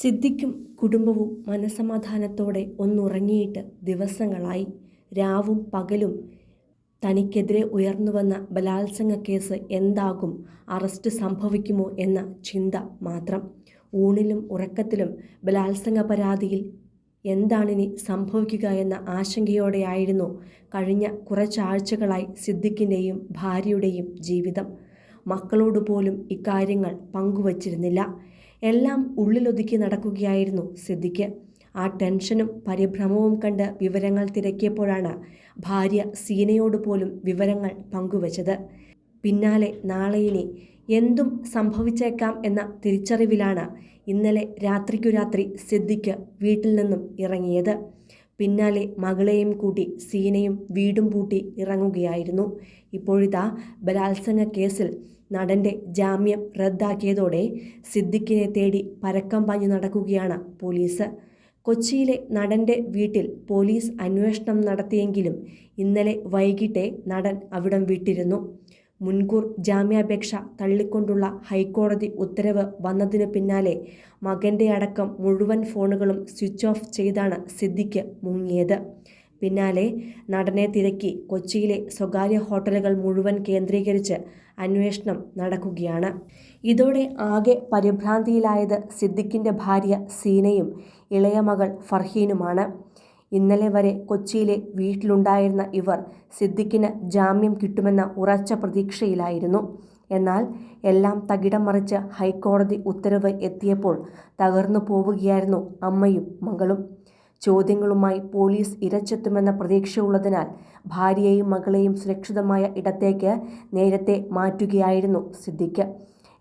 സിദ്ദിഖും കുടുംബവും മനസമാധാനത്തോടെ ഒന്നുറങ്ങിയിട്ട് ദിവസങ്ങളായി. രാവും പകലും തനിക്കെതിരെ ഉയർന്നുവന്ന ബലാത്സംഗ കേസ് എന്താകും? അറസ്റ്റ് സംഭവിക്കുമോ എന്ന ചിന്ത മാത്രം. ഊണിലും ഉറക്കത്തിലും ബലാത്സംഗ പരാതിയിൽ എന്താണിനി സംഭവിക്കുക എന്ന ആശങ്കയോടെയായിരുന്നു കഴിഞ്ഞ കുറച്ചാഴ്ചകളായി സിദ്ദിഖിന്റെയും ഭാര്യയുടെയും ജീവിതം. മക്കളോട് പോലും ഇക്കാര്യങ്ങൾ പങ്കുവച്ചിരുന്നില്ല. എല്ലാം ഉള്ളിലൊതുക്കി നടക്കുകയായിരുന്നു സിദ്ദിഖ്. ആ ടെൻഷനും പരിഭ്രമവും കണ്ട് വിവരങ്ങൾ തിരക്കിയപ്പോഴാണ് ഭാര്യ സീനയോട് പോലും വിവരങ്ങൾ പങ്കുവച്ചത്. പിന്നാലെ നാളെ ഇനി എന്തും സംഭവിച്ചേക്കാം എന്ന തിരിച്ചറിവിലാണ് ഇന്നലെ രാത്രിക്കു രാത്രി സിദ്ദിഖ് വീട്ടിൽ നിന്നും ഇറങ്ങിയത്. പിന്നാലെ മകളെയും കൂട്ടി സീനയും വീടും പൂട്ടി ഇറങ്ങുകയായിരുന്നു. ഇപ്പോഴിതാ ബലാത്സംഗ കേസിൽ നടന്റെ ജാമ്യം റദ്ദാക്കിയതോടെ സിദ്ദിഖിനെ തേടി പരക്കം പാഞ്ഞു നടക്കുകയാണ് പോലീസ്. കൊച്ചിയിലെ നടന്റെ വീട്ടിൽ പോലീസ് അന്വേഷണം നടത്തിയെങ്കിലും ഇന്നലെ വൈകിട്ടേ നടൻ അവിടം വിട്ടിരുന്നു. മുൻകൂർ ജാമ്യാപേക്ഷ തള്ളിക്കൊണ്ടുള്ള ഹൈക്കോടതി ഉത്തരവ് വന്നതിനു പിന്നാലെ മകന്റെ അടക്കം മുഴുവൻ ഫോണുകളും സ്വിച്ച് ഓഫ് ചെയ്താണ് സിദ്ദിഖ് മുങ്ങിയത്. പിന്നാലെ നടനെ തിരക്കി കൊച്ചിയിലെ സ്വകാര്യ ഹോട്ടലുകൾ മുഴുവൻ കേന്ദ്രീകരിച്ച് അന്വേഷണം നടക്കുകയാണ്. ഇതോടെ ആകെ പരിഭ്രാന്തിയിലായത് സിദ്ദിഖിന്റെ ഭാര്യ സീനയും ഇളയ മകൾ ഫർഹീനുമാണ്. ഇന്നലെ വരെ കൊച്ചിയിലെ വീട്ടിലുണ്ടായിരുന്ന ഇവർ സിദ്ദിഖിന് ജാമ്യം കിട്ടുമെന്ന ഉറച്ച പ്രതീക്ഷയിലായിരുന്നു. എന്നാൽ എല്ലാം തകിടം മറിച്ച് ഹൈക്കോടതി ഉത്തരവ് എത്തിയപ്പോൾ തകർന്നു പോവുകയായിരുന്നു അമ്മയും മകളും. ചോദ്യങ്ങളുമായി പോലീസ് ഇരച്ചെത്തുമെന്ന പ്രതീക്ഷയുള്ളതിനാൽ ഭാര്യയെയും മകളെയും സുരക്ഷിതമായ ഇടത്തേക്ക് നേരത്തെ മാറ്റുകയായിരുന്നു സിദ്ദിഖ്.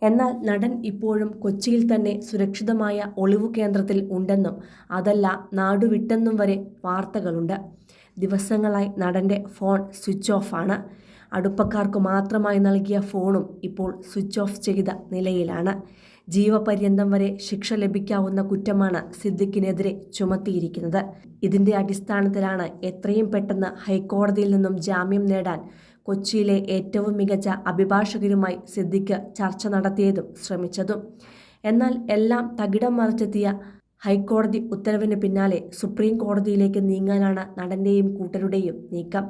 എന്നാൽ നടൻ ഇപ്പോഴും കൊച്ചിയിൽ തന്നെ സുരക്ഷിതമായ ഒളിവു കേന്ദ്രത്തിൽ ഉണ്ടെന്നും അതല്ല നാടുവിട്ടെന്നും വരെ വാർത്തകളുണ്ട്. ദിവസങ്ങളായി നടന്റെ ഫോൺ സ്വിച്ച് ഓഫാണ് അടുപ്പക്കാർക്ക് മാത്രമായി നൽകിയ ഫോണും ഇപ്പോൾ സ്വിച്ച് ഓഫ് ചെയ്ത നിലയിലാണ്. ജീവപര്യന്തം വരെ ശിക്ഷ ലഭിക്കാവുന്ന കുറ്റമാണ് സിദ്ദിഖിനെതിരെ ചുമത്തിയിരിക്കുന്നത്. ഇതിന്റെ അടിസ്ഥാനത്തിലാണ് എത്രയും പെട്ടെന്ന് ഹൈക്കോടതിയിൽ നിന്നും ജാമ്യം നേടാൻ കൊച്ചിയിലെ ഏറ്റവും മികച്ച അഭിഭാഷകരുമായി സിദ്ദിഖ് ചർച്ച നടത്തിയതും ശ്രമിച്ചതും. എന്നാൽ എല്ലാം തകിടം മറിച്ചെത്തിയ ഹൈക്കോടതി ഉത്തരവിന് പിന്നാലെ സുപ്രീം കോടതിയിലേക്ക് നീങ്ങാനാണ് നടന്റെയും കൂട്ടരുടെയും നീക്കം.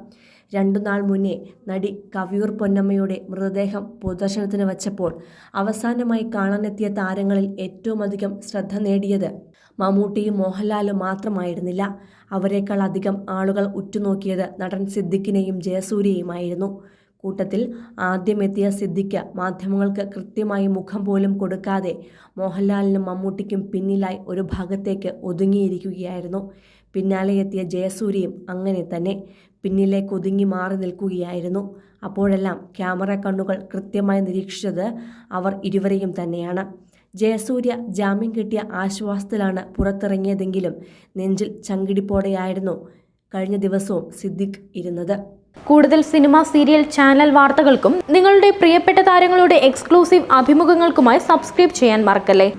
രണ്ടു നാൾ മുന്നേ നടി കവിയൂർ പൊന്നമ്മയുടെ മൃതദേഹം പൊതുദർശനത്തിന് വച്ചപ്പോൾ അവസാനമായി കാണാനെത്തിയ താരങ്ങളിൽ ഏറ്റവും അധികം ശ്രദ്ധ നേടിയത് മമ്മൂട്ടിയും മോഹൻലാലും മാത്രമായിരുന്നില്ല. അവരെക്കാൾ അധികം ആളുകൾ ഉറ്റുനോക്കിയത് നടൻ സിദ്ദിഖിനെയും ജയസൂര്യയുമായിരുന്നു. കൂട്ടത്തിൽ ആദ്യമെത്തിയ സിദ്ദിഖ് മാധ്യമങ്ങൾക്ക് കൃത്യമായി മുഖം പോലും കൊടുക്കാതെ മോഹൻലാലിനും മമ്മൂട്ടിക്കും പിന്നിലായി ഒരു ഭാഗത്തേക്ക് ഒതുങ്ങിയിരിക്കുകയായിരുന്നു. പിന്നാലെ എത്തിയ ജയസൂര്യയും അങ്ങനെ തന്നെ പിന്നിലേക്ക് ഒതുങ്ങി മാറി നിൽക്കുകയായിരുന്നു. അപ്പോഴെല്ലാം ക്യാമറ കണ്ണുകൾ കൃത്യമായി നിരീക്ഷിച്ചത് അവർ ഇരുവരെയും തന്നെയാണ്. ജയസൂര്യ ജാമ്യം കിട്ടിയ ആശ്വാസത്തിലാണ് പുറത്തിറങ്ങിയതെങ്കിലും നെഞ്ചിൽ ചങ്കിടിപ്പോടെയായിരുന്നു കഴിഞ്ഞ ദിവസവും സിദ്ദിഖ് ഇരുന്നത്. കൂടുതൽ സിനിമ സീരിയൽ ചാനൽ വാർത്തകൾക്കും നിങ്ങളുടെ പ്രിയപ്പെട്ട താരങ്ങളുടെ എക്സ്ക്ലൂസീവ് അഭിമുഖങ്ങൾക്കുമായി സബ്സ്ക്രൈബ് ചെയ്യാൻ മറക്കല്ലേ?